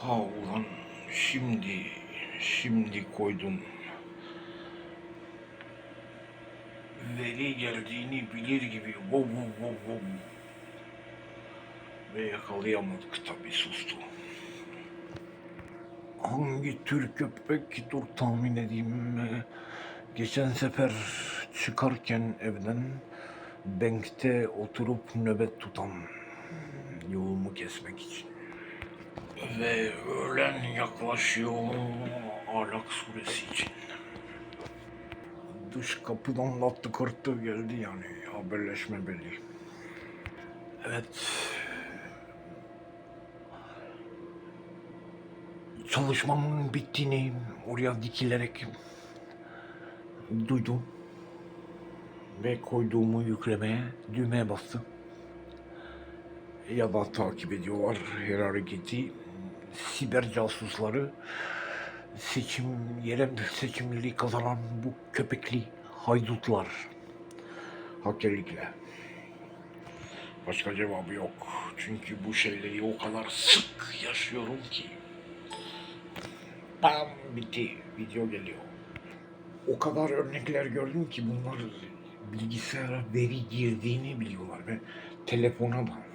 Ha ulan şimdi, şimdi koydum. Veli geldiğini bilir gibi vov vov vov. Ve yakalayamadık tabii sustu. Hangi tür köpek dur tahmin edeyim. Geçen sefer çıkarken evden bankte oturup nöbet tutan yolumu kesmek için. Ve öğlen yaklaşıyor Alak suresi için. Dış kapıdan lattı kırttı geldi yani haberleşme belli. Evet. Çalışmamın bittiğini oraya dikilerek duydum. Ve koyduğumu yüklemeye düğmeye bastım. Ya da takip ediyorlar her hareketi. Siber casusları seçim yerel seçimleri kazanan bu köpekli haydutlar. Hakikaten. Başka cevabı yok. Çünkü bu şeyleri o kadar sık yaşıyorum ki. Bam bitti. Video geliyor. O kadar örnekler gördüm ki bunlar bilgisayara veri girdiğini biliyorlar ve telefona da